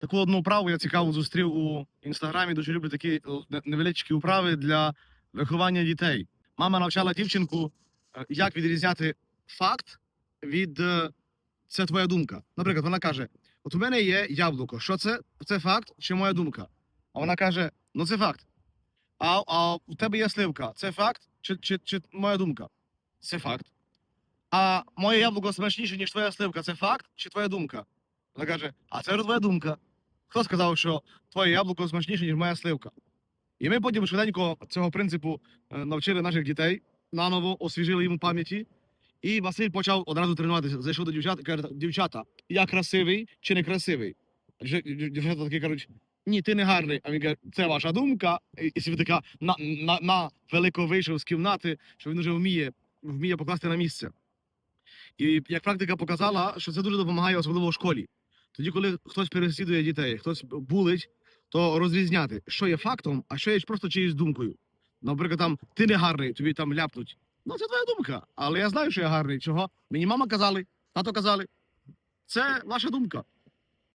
Таку одну вправу я цікаво зустрів у інстаграмі. Дуже люблю такі е, невеличкі вправи для виховання дітей. Мама навчала дівчинку, е, як відрізняти факт від е, це твоя думка. Наприклад, вона каже: От у мене є яблуко. Що це? Це факт чи моя думка? А вона каже: Ну це факт. А, а у тебе є сливка. Це факт чи, чи, чи моя думка? Це факт. А моє яблуко смачніше, ніж твоя сливка. Це факт чи твоя думка? Вона каже: А це вже твоя думка. Хто сказав, що твоє яблуко смачніше, ніж моя сливка? І ми потім швиденько цього принципу е, навчили наших дітей, наново освіжили їм пам'яті. І Василь почав одразу тренуватися. Зайшов до дівчат і каже: дівчата, я красивий чи не красивий? Дівчата такі кажуть, ні, ти не гарний. А він каже, це ваша думка. І така на, на, на велико вийшов з кімнати, що він вже вміє, вміє покласти на місце. І як практика показала, що це дуже допомагає, особливо в школі. Тоді, коли хтось переслідує дітей, хтось булить, то розрізняти, що є фактом, а що є просто чиєюсь думкою. Наприклад, там ти не гарний, тобі там ляпнуть. Ну, це твоя думка. Але я знаю, що я гарний. Чого? Мені мама казали, тато казали. Це ваша думка.